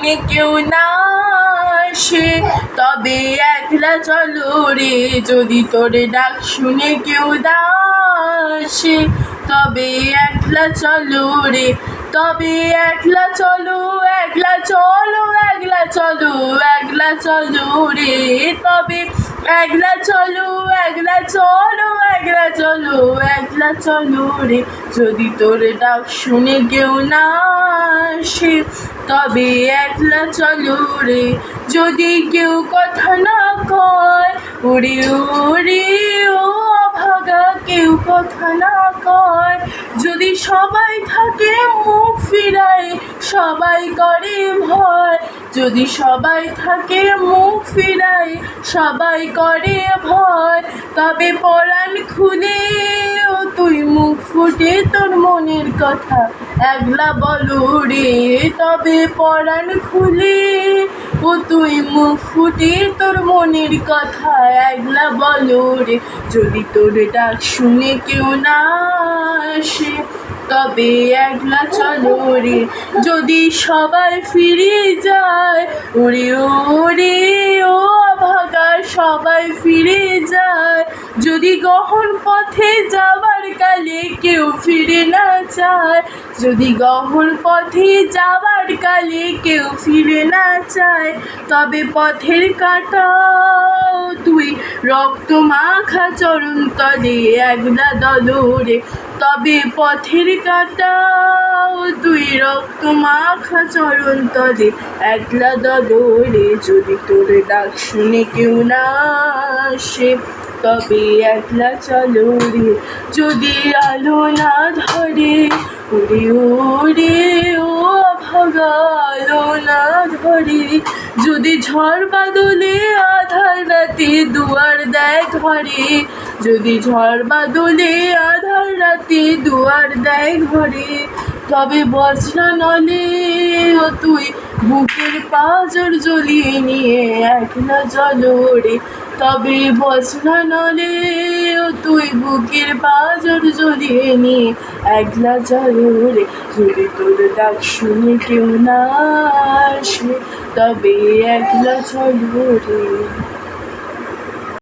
শুনে কেউ না আসে। তবে একলা চলো রে, যদি তোর ডাক শুনে কেউ দাসে তবে একলা চলো রে, তবে একলা চলো একলা চলো একলা চলো একলা চলো রে, তবে একলা চলো একলা চলো একলা চলো একলা চলো রে। যদি তোর ডাক শুনে কেউ না আসে, তবে একলা চলো রে। যদি কেউ কথা না কয়, ওরে ওরে, ও ভাগা কেউ কথা না কয়। যদি সবাই থাকে মুখ ফিরায়, সবাই করে ভয় যদি সবাই থাকে মুখ ফিরায় সবাই করে ভয়। তবে পরাণ খুলে ও তুই মুখ ফুটে তোর মনের কথা। একলা বলো রে, তবে পরাণ খুলে ও তুই মুখ ফুটে তোর মনের কথা। একলা বলো রে, যদি তোর ডাক শুনে কেউ না আসে তবে একলা চলো রে। যদি সবাই ফিরে যায়, ওরে ওরে, ও ভাগা সবাই ফিরে যায়। যদি গহন পথে যাবার কালে কেউ ফিরে না চায়, যদি গহন পথে যাবার কালে কেউ ফিরে না চায়, তবে পথের কাটা তুই রক্ত মাখা চরণ তলে একলা দলরে তবে পথের কাটা দুই রক্ত মাখা চরণ তলে। একলা দলরে যদি তোর ডাক শুনে কেউ না আসে, তবে একলা চলো রে। যদি আলো না ধরে ওরে ওরে ও ভাগা আলো না ধরে, যদি ঝড় বাদলে আধার রাতে দুয়ার দেয় ঘরে। যদি ঝড় বাদলে আধার রাতে দুয়ার দেয় ঘরে তবে বজনা নলে ও তুই বুকের পাজর জ্বলিয়ে নিয়ে একলা জলো রে। তবে বজনা নলে ও তুই বুকের পাজর জ্বলিয়ে নিয়ে একলা জলো রে। যদি তোর ডাক শুনে কেউ না আসে, তবে একলা চলো রে।